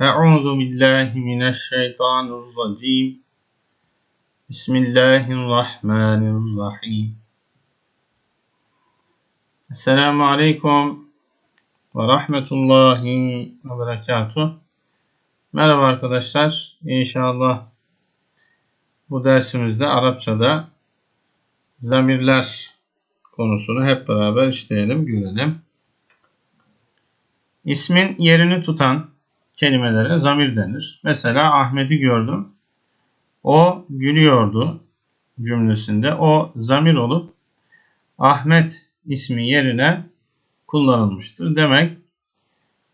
Euzu billahi mineşşeytanirracim. Bismillahirrahmanirrahim. Esselamu aleyküm ve rahmetullahi ve berekatuh. Merhaba arkadaşlar. İnşallah bu dersimizde Arapçada zamirler konusunu hep beraber işleyelim, görelim. İsmin yerini tutan kelimelere zamir denir. Mesela Ahmet'i gördüm. O gülüyordu cümlesinde. O zamir olup Ahmet ismi yerine kullanılmıştır. Demek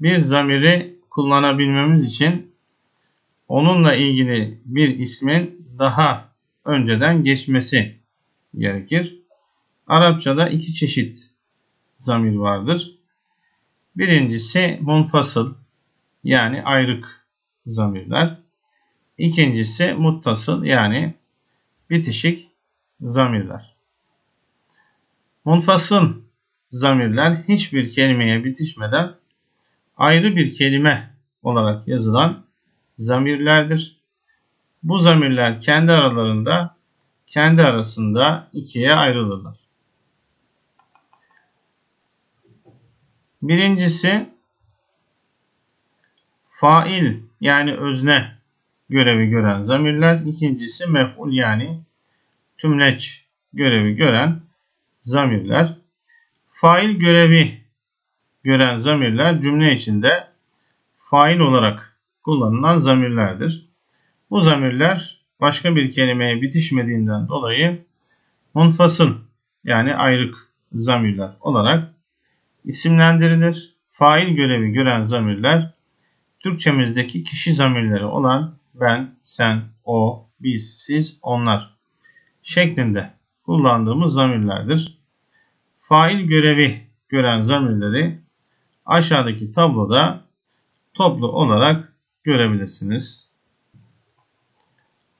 bir zamiri kullanabilmemiz için onunla ilgili bir ismin daha önceden geçmesi gerekir. Arapçada iki çeşit zamir vardır. Birincisi munfasıl yani ayrık zamirler. İkincisi muttasıl yani bitişik zamirler. Munfasıl zamirler hiçbir kelimeye bitişmeden ayrı bir kelime olarak yazılan zamirlerdir. Bu zamirler kendi aralarında kendi arasında ikiye ayrılırlar. Birincisi fail yani özne görevi gören zamirler. İkincisi mef'ul yani tümleç görevi gören zamirler. Fail görevi gören zamirler cümle içinde fail olarak kullanılan zamirlerdir. Bu zamirler başka bir kelimeye bitişmediğinden dolayı munfasıl yani ayrık zamirler olarak isimlendirilir. Fail görevi gören zamirler Türkçemizdeki kişi zamirleri olan ben, sen, o, biz, siz, onlar şeklinde kullandığımız zamirlerdir. Fail görevi gören zamirleri aşağıdaki tabloda toplu olarak görebilirsiniz.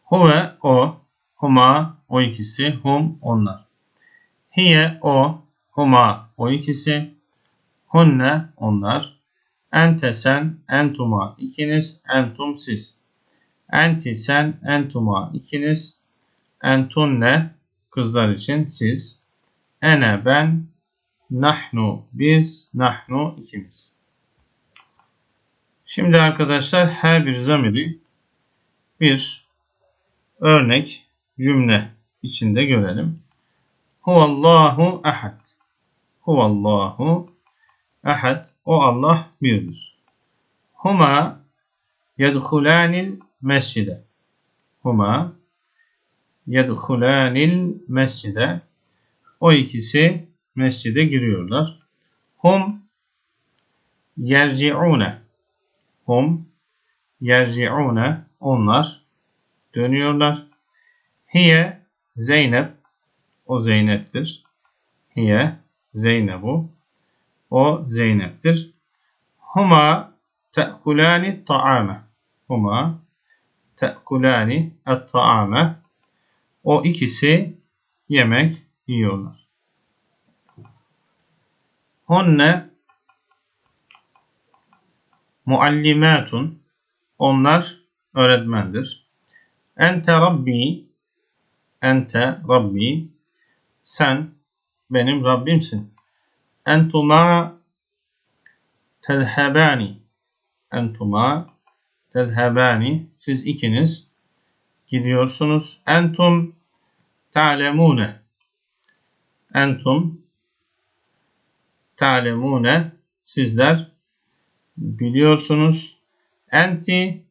Huve o, huma o ikisi, hum onlar. Hiye o, huma o ikisi, hunne onlar. Ente sen, entuma ikiniz, entum siz. Enti sen, entuma ikiniz, entunne kızlar için siz. Ene ben, nahnu biz, nahnu ikimiz. Şimdi arkadaşlar her bir zamiri bir örnek cümle içinde görelim. Huvallahu ahad. Huvallahu ahad. O Allah birdir. Huma yedhulanil mescide. Huma yedhulanil mescide. O ikisi mescide giriyorlar. Hum yerci'une. Hum yerci'une. Onlar dönüyorlar. Hiye Zeynep. O Zeynep'tir. Hiye Zeynebu. O Zeynep'tir. Huma te'kulani ta'ame. Huma te'kulani et-ta'ame. O ikisi yemek yiyorlar. Hunne muallimatun. Onlar öğretmendir. Ente Rabbi. Ente Rabbi. Sen benim Rabbimsin. Entuma tezhebani. Entuma tezhebani. Siz ikiniz gidiyorsunuz. Entum ta'lemune. Entum ta'lemune. Sizler biliyorsunuz. Enti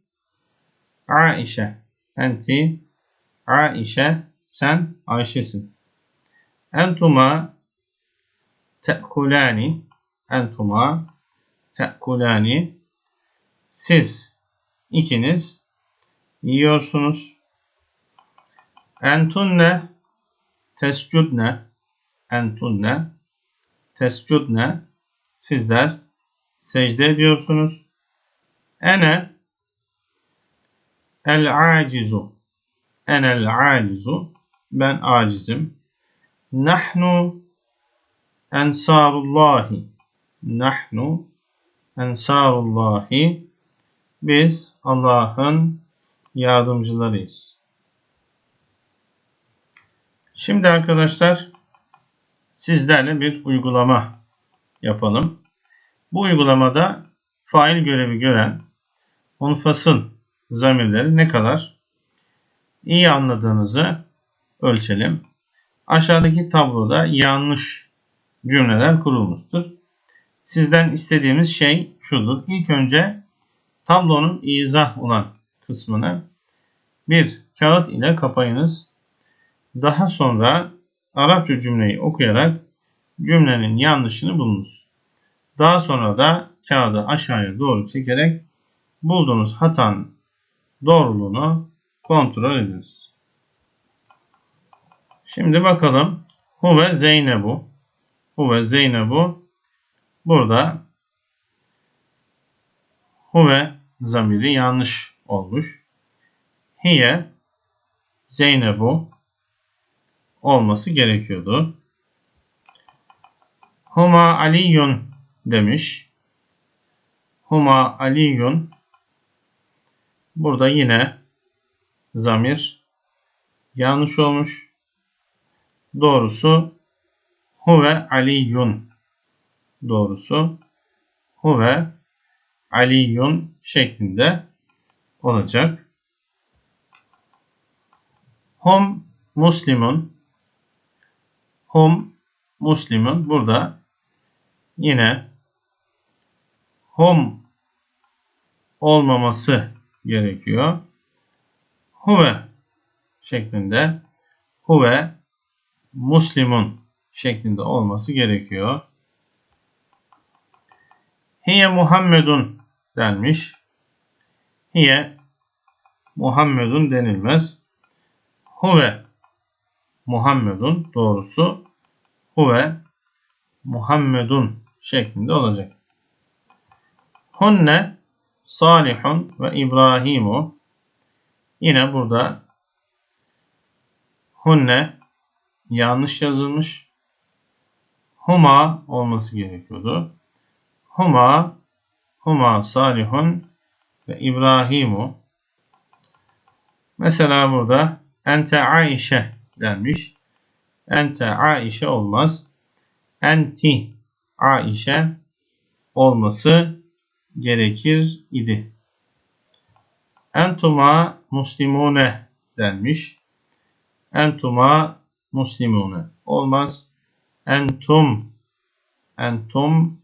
Aişe. Enti Aişe. Sen Ayşe'sin. Entuma te'kulani entuma te'kulani siz ikiniz yiyorsunuz. Entunne tescudne entunne tescudne sizler secde ediyorsunuz. Ene el acizu enel acizu ben acizim. Nahnu ensarullahi nahnu ensarullahi Biz Allah'ın yardımcılarıyız. Şimdi arkadaşlar sizlerle bir uygulama yapalım. Bu uygulamada fail görevi gören munfasıl zamirleri ne kadar iyi anladığınızı ölçelim. Aşağıdaki tabloda yanlış cümleler kurulmuştur. Sizden istediğimiz şey şudur. İlk önce tablonun izah olan kısmını bir kağıt ile kapayınız. Daha sonra Arapça cümleyi okuyarak cümlenin yanlışını bulunuz. Daha sonra da kağıdı aşağıya doğru çekerek bulduğunuz hatanın doğruluğunu kontrol ediniz. Şimdi bakalım. Huve Zeynebu. Huve Zeynebu. Burada huve zamiri yanlış olmuş. Hiye Zeynebu olması gerekiyordu. Huma Aliyun demiş. Huma Aliyun burada yine zamir yanlış olmuş. Doğrusu huve aliyun doğrusu. Huve aliyun şeklinde olacak. Hum muslimun. Hum muslimun. Burada yine hum olmaması gerekiyor. Huve şeklinde. Huve muslimun şeklinde olması gerekiyor. Hiye Muhammedun denmiş. Hiye Muhammedun denilmez. Huve Muhammedun doğrusu huve Muhammedun şeklinde olacak. Hunne Salihun ve İbrahimu yine burada hunne yanlış yazılmış. Huma olması gerekiyordu. Huma Huma Salihun ve İbrahimu Mesela burada Ente Aişe denmiş. Ente Aişe olmaz. Enti Aişe olması gerekir idi. Entuma muslimune denmiş. Entuma muslimune olmaz. Entum entum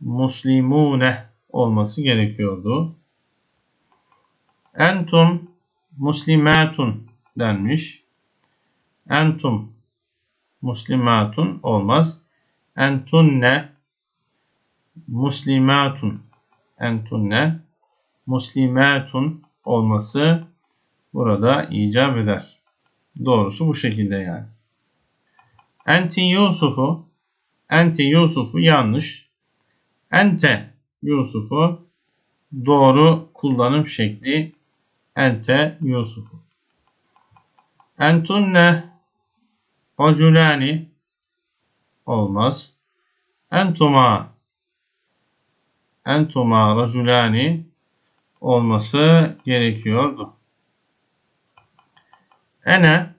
muslimune olması gerekiyordu. Entum muslimatun denmiş. Entum muslimatun olmaz. Entunne muslimatun entunne muslimatun olması burada icap eder. Doğrusu bu şekilde yani. Enti Yusuf'u Enti Yusuf'u yanlış. Ente Yusuf'u doğru kullanım şekli Ente Yusuf'u. Entunne Raculani olmaz. Entuma Entuma Raculani olması gerekiyordu. Ene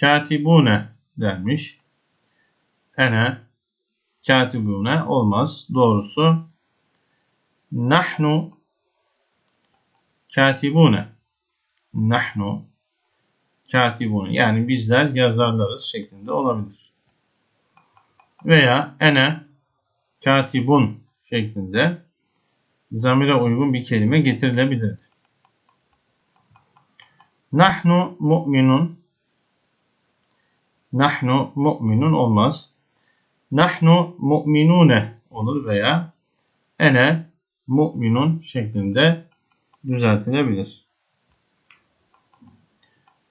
katibune denmiş. Ene katibune olmaz. Doğrusu nahnu katibune nahnu katibune yani bizler yazarlarız şeklinde olabilir. Veya ene katibun şeklinde zamire uygun bir kelime getirilebilir. Nahnu mu'minun Nahnu mu'minun olmaz. Nahnu mu'minune olur veya ene mu'minun şeklinde düzeltilebilir.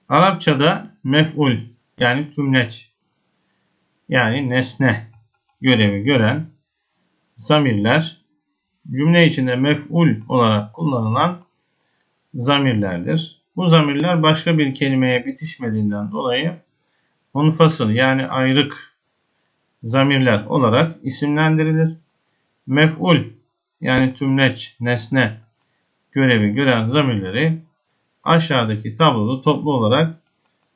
Arapçada mef'ul yani tümleç yani nesne görevi gören zamirler cümle içinde mef'ul olarak kullanılan zamirlerdir. Bu zamirler başka bir kelimeye bitişmediğinden dolayı munfasıl yani ayrık zamirler olarak isimlendirilir. Mef'ul yani tümleç, nesne görevi gören zamirleri aşağıdaki tabloda toplu olarak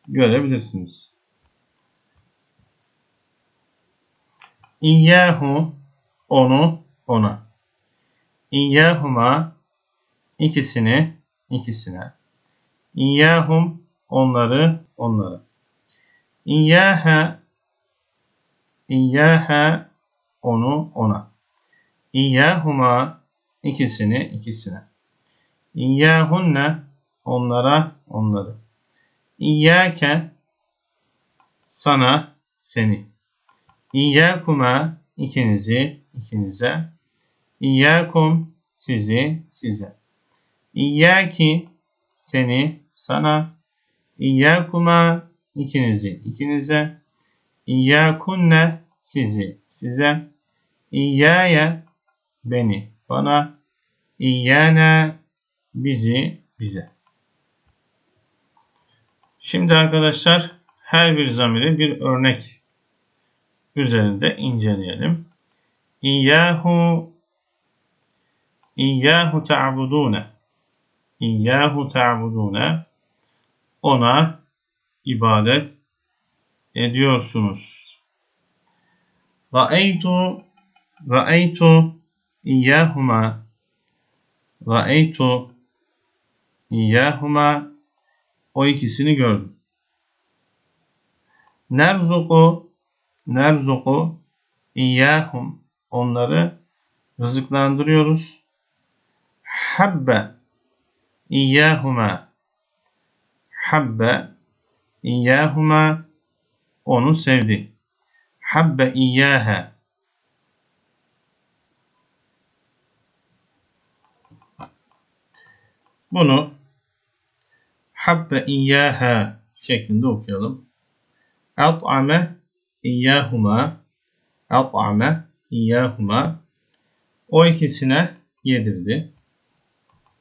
görebilirsiniz. İyyahu onu ona. İyyahuma ikisini ikisine. İyyahum onları onlara. İyyaha İyyaha onu ona. İyyahuma ikisini ikisine. İyyahunne onlara onları. İyyâke sana seni. İyyâkuma ikinizi ikinize. İyyâkum sizi size. İyyâki seni sana. İyyâkuma ikinizi ikinize. İyyâkunne sizi size. İyyâye beni bana. İyyâne bizi bize. Şimdi arkadaşlar her bir zamiri bir örnek üzerinde inceleyelim. İyyahu İyyahu ta'budune İyyahu ta'budune ona ibadet ediyorsunuz. Ra'eytu Ra'eytu İyyahuma Ra'eytu İyyahuma o ikisini gördüm. Nerzuku nerzuku İyyahum onları rızıklandırıyoruz. Habbe İyyahuma Habbe İyyahuma onu sevdi. Habbe İyyâhe Bunu habbe iyyaha şeklinde okuyalım. At'ame iyyahuma at'ame iyyahuma o ikisine yedirdi.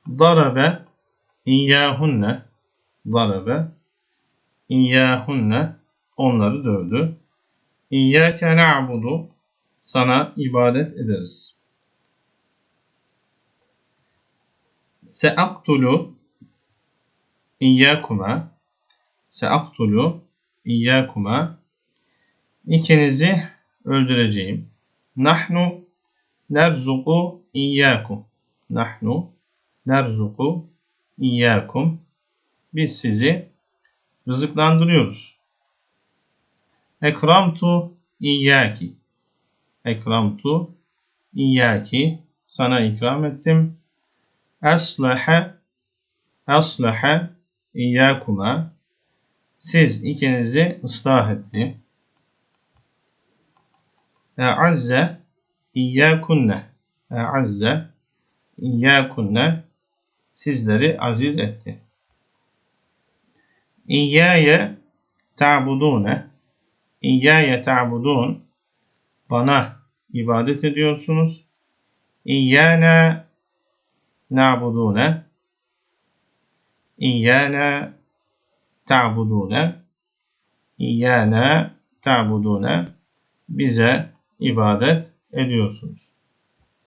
Darabe iyyahunne darabe iyyahunne onları dövdü. İyyâke na'budu sana ibadet ederiz. Seaktulu İyyâkuma Seaktulu İyyâkuma İkinizi öldüreceğim. Nahnu nerzuku iyyakum. Nahnu nerzuku iyyakum. Biz sizi rızıklandırıyoruz. Ekramtu iyyaki. Ekramtu iyyaki. Sana ikram ettim. Eslahe Eslahe İyyâkuma siz ikinizi ıslah etti. E'azze İyyâkunne E'azze İyyâkunne sizleri aziz etti. İyyâye ta'budûne. İyyâye ta'budûn. Bana ibadet ediyorsunuz. İyyâne na'budûne İyyâne ta'budûne. İyyâne ta'budûne. Bize ibadet ediyorsunuz.